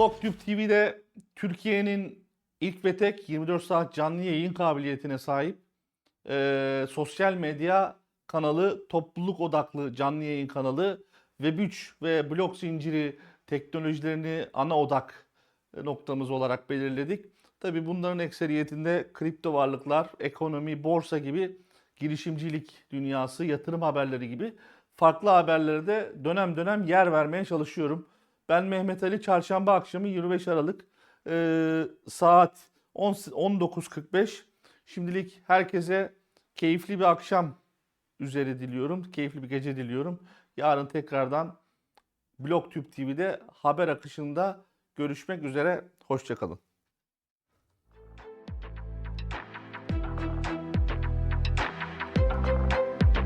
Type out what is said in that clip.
BlogTube TV'de Türkiye'nin ilk ve tek 24 saat canlı yayın kabiliyetine sahip eee, sosyal medya kanalı, topluluk odaklı canlı yayın kanalı Web3 ve blok zinciri teknolojilerini ana odak noktamız olarak belirledik. Tabii bunların ekseriyetinde kripto varlıklar, ekonomi, borsa gibi girişimcilik dünyası, yatırım haberleri gibi farklı haberlere de dönem dönem yer vermeye çalışıyorum. Ben Mehmet Ali çarşamba akşamı 25 Aralık eee, saat 10 19.45. Şimdilik herkese keyifli bir akşam üzeri diliyorum. Keyifli bir gece diliyorum. Yarın tekrardan BlogTube TV'de haber akışında görüşmek üzere. Hoşçakalın.